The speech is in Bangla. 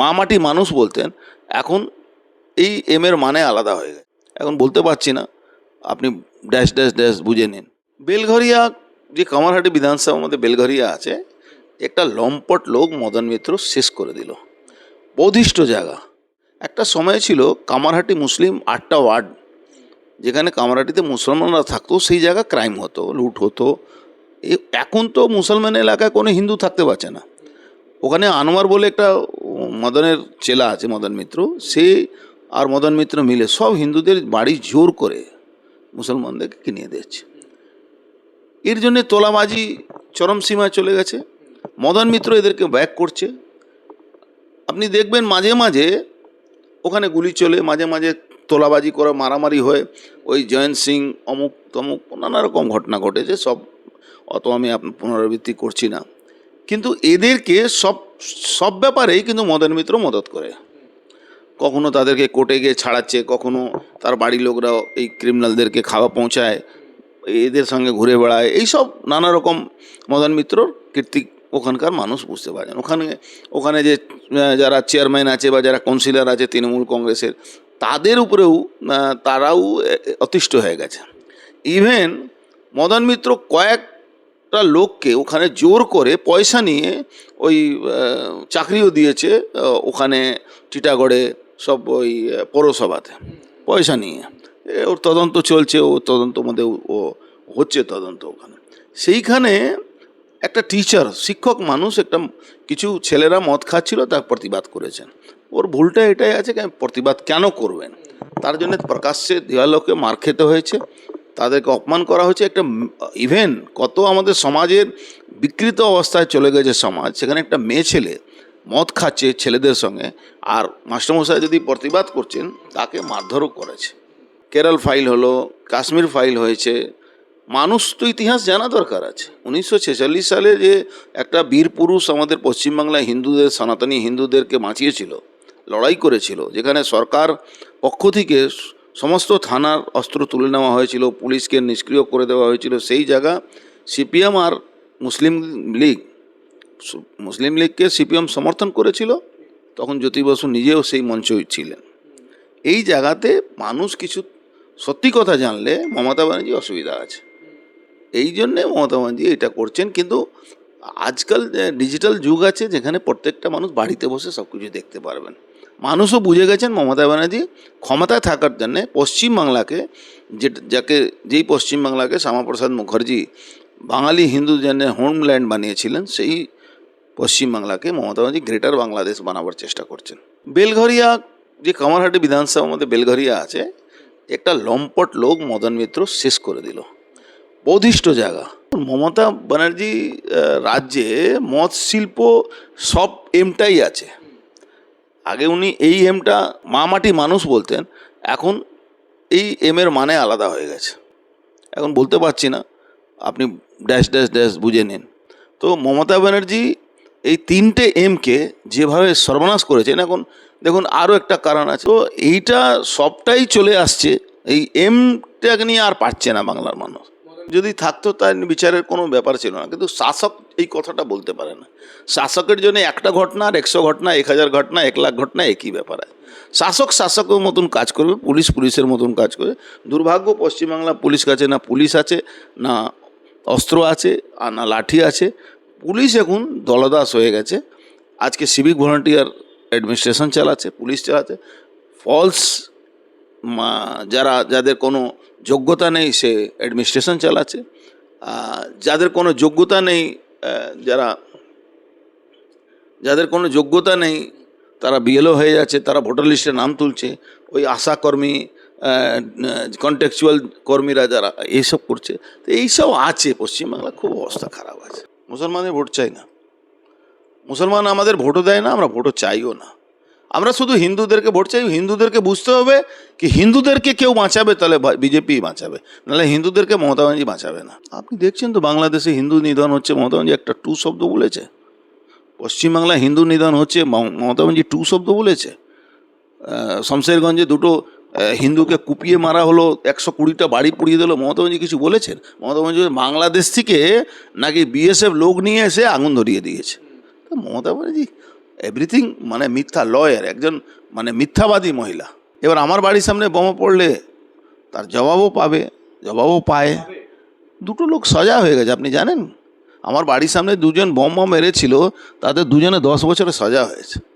মা মাটি মানুষ বলতেন, এখন এই এম এর মানে আলাদা হয়ে গেছে। এখন বলতে পারছি না, আপনি ড্যাশ ড্যাশ ড্যাশ বুঝে নিন। বেলঘরিয়া, যে কামারহাটি বিধানসভার মধ্যে বেলঘরিয়া আছে, একটা লম্পট লোক মদন মিত্র শেষ করে দিল। বৌধিষ্ঠ জায়গা। একটা সময় ছিল কামারহাটি মুসলিম আটটা ওয়ার্ড, যেখানে কামারহাটিতে মুসলমানরা থাকতো, সেই জায়গা ক্রাইম হতো, লুট হতো। এখন তো মুসলমান এলাকায় কোনো হিন্দু থাকতে পারছে না। ওখানে আনোয়ার বলে একটা মদনের চেলা আছে, মদন মিত্র, সে আর মদন মিত্র মিলে সব হিন্দুদের বাড়ি জোর করে মুসলমানদেরকে কিনে দিচ্ছে এর জন্যে তোলাবাজি, চরম সীমায় চলে গেছে। মদন মিত্র এদেরকে ব্যাক করছে। আপনি দেখবেন মাঝে মাঝে ওখানে গুলি চলে, মাঝে মাঝে তোলাবাজি করে, মারামারি হয়। ওই জয়ন্ত সিং, অমুক তমুক, নানা রকম ঘটনা ঘটেছে। সব অত আমি পুনরাবৃত্তি করছি না। কিন্তু এদেরকে সব সব ব্যাপারেই কিন্তু মদন মিত্র মদত করে। কখনো তাদেরকে কোর্টে গিয়ে ছাড়াচ্ছে, কখনো তার বাড়ির লোকরা এই ক্রিমিনালদেরকে খাওয়া পৌঁছায়, এদের সঙ্গে ঘুরে বেড়ায়, এইসব নানা রকম মদন মিত্রর কীর্তি ওখানকার মানুষ বুঝতে পারেন। ওখানে ওখানে যে যারা চেয়ারম্যান আছে বা যারা কাউন্সিলর আছে তৃণমূল কংগ্রেসের, তাদের উপরেও তারাও অতিষ্ঠ হয়ে গেছে। ইভেন মদন মিত্র কয়েকটা লোককে ওখানে জোর করে পয়সা নিয়ে ওই চাকরিও দিয়েছে ওখানে টিটাগড়ে সব ওই পৌরসভাতে পয়সা নিয়ে। ওর তদন্ত চলছে, ও তদন্ত মধ্যে ও- হচ্ছে তদন্ত ওখানে। সেইখানে একটা টিচার শিক্ষক মানুষ, একটা কিছু ছেলেরা মদ খাচ্ছিল, তার প্রতিবাদ করেছেন। ওর ভুলটা এটাই আছে প্রতিবাদ কেন করবেন? তার জন্য প্রকাশ্যে দেওয়ালোকে মার খেতে হয়েছে। তাদেরকে অপমান করা হয়েছে একটা ইভেন কত আমাদের সমাজের বিকৃত অবস্থায় চলে গেছে সমাজ। সেখানে একটা মেয়ে ছেলে মদ খাচ্ছে ছেলেদের সঙ্গে আর মাস্টারমশাই যদি প্রতিবাদ করছেন, তাকে মারধরও করেছে। কেরল ফাইল হলো, কাশ্মীর ফাইল হয়েছে। মানুষ তো ইতিহাস জানা দরকার আছে। উনিশশো ছেচল্লিশ সালে যে একটা বীর পুরুষ আমাদের পশ্চিমবাংলায় হিন্দুদের, সনাতনী হিন্দুদেরকে বাঁচিয়েছিল, লড়াই করেছিল, যেখানে সরকার পক্ষ থেকে সমস্ত থানার অস্ত্র তুলে নেওয়া হয়েছিল, পুলিশকে নিষ্ক্রিয় করে দেওয়া হয়েছিল। সেই জায়গা সিপিএম আর মুসলিম লীগ, মুসলিম লীগকে সিপিএম সমর্থন করেছিল, তখন জ্যোতি বসু নিজেও সেই মঞ্চই ছিলেন। এই জায়গাতে মানুষ কিছু সত্যি কথা জানলে মমতা ব্যানার্জি অসুবিধা আছে। এই জন্যে মমতা ব্যানার্জি এটা করছেন, কিন্তু আজকাল ডিজিটাল যুগ আছে, যেখানে প্রত্যেকটা মানুষ বাড়িতে বসে সব কিছু দেখতে পারবেন। মানুষও বুঝে গেছেন মমতা ব্যানার্জি ক্ষমতায় থাকার জন্যে পশ্চিমবাংলাকে যে যাকে, যেই পশ্চিমবাংলাকে শ্যামাপ্রসাদ মুখার্জি বাঙালি হিন্দু জন্য হোমল্যান্ড বানিয়েছিলেন, সেই পশ্চিমবাংলাকে মমতা ব্যানার্জি গ্রেটার বাংলাদেশ বানাবার চেষ্টা করছেন। বেলঘরিয়া, যে কামারহাটি বিধানসভার মধ্যে বেলঘরিয়া আছে, একটা লম্পট লোক মদন মিত্র শেষ করে দিল। বৌধিষ্ঠ জায়গা। মমতা ব্যানার্জি রাজ্যে মদ শিল্প সব এমটাই আছে। আগে উনি এই এমটা মা মাটি মানুষ বলতেন, এখন এই এমের মানে আলাদা হয়ে গেছে। এখন বলতে পারছি না, আপনি ড্যাশ ড্যাশ ড্যাশ বুঝে নিন। তো মমতা ব্যানার্জি এই তিনটে এমকে যেভাবে সর্বনাশ করেছেন, এখন দেখুন আরও একটা কারণ আছে। তো এইটা সবটাই চলে আসছে, এই এমটাকে নিয়ে আর পারছে না বাংলার মানুষ। যদি থাকতো, তার বিচারের কোনো ব্যাপার ছিল না। কিন্তু শাসক এই কথাটা বলতে পারে না। শাসকের জন্য একটা ঘটনা, আর একশো ঘটনা, এক হাজার ঘটনা, এক লাখ ঘটনা একই ব্যাপার শাসক শাসকের মতন কাজ করবে, পুলিশ পুলিশের মতন কাজ করবে। দুর্ভাগ্য, পশ্চিমবাংলা পুলিশ কাছে না পুলিশ আছে, না অস্ত্র আছে, আর না লাঠি আছে। পুলিশ এখন দলদাস হয়ে গেছে। আজকে সিভিক ভলান্টিয়ার অ্যাডমিনিস্ট্রেশন চালাচ্ছে, পুলিশ চালাচ্ছে। ফলস যারা, যাদের কোনো যোগ্যতা নেই, সে অ্যাডমিনিস্ট্রেশন চালাচ্ছে। যাদের কোনো যোগ্যতা নেই যারা, যাদের কোনো যোগ্যতা নেই, তারা বিএলও হয়ে যাচ্ছে, তারা ভোটার লিস্টে নাম তুলছে। ওই আশাকর্মী কন্টেকচুয়াল কর্মীরা যারা, এইসব করছে। তো এইসব আছে পশ্চিমবাংলা খুব অবস্থা খারাপ আছে। মুসলমানের ভোট চাই না। মুসলমান আমাদের ভোটও দেয় না, আমরা ভোটও চাইও না। আমরা শুধু হিন্দুদেরকে ভোট চাই, হিন্দুদেরকে বুঝতে হবে কি হিন্দুদেরকে কেউ বাঁচাবে, তাহলে বিজেপি বাঁচাবে, নাহলে হিন্দুদেরকে মমতা ব্যানার্জি বাঁচাবে না। আপনি দেখছেন তো বাংলাদেশে হিন্দু নিধন হচ্ছে, মমতা ব্যানার্জি একটা টু শব্দ বলেছে। পশ্চিমবাংলায় হিন্দু নিধন হচ্ছে, মম- মমতা ব্যানার্জি টু শব্দ বলেছে। শমশেরগঞ্জে দুটো হিন্দুকে কুপিয়ে মারা হলো, একশো কুড়িটা বাড়ি পুড়িয়ে দিল, মমতা ব্যানার্জি কিছু বলেছেন? মমতা ব্যানার্জি বাংলাদেশ থেকে নাকি বিএসএফ লোক নিয়ে এসে আগুন ধরিয়ে দিয়েছে। মমতা ব্যানার্জি এভরিথিং মানে মিথ্যা লয়ের একজন মানে মিথ্যাবাদী মহিলা। এবার আমার বাড়ির সামনে বোমা পড়লে তার জবাবও পাবে, জবাবও পায়। দুটো লোক সজা হয়ে গেছে, আপনি জানেন? আমার বাড়ির সামনে দুজন বোমা মেরেছিল, তাদের দুজনে দশ বছরে সজা হয়েছে।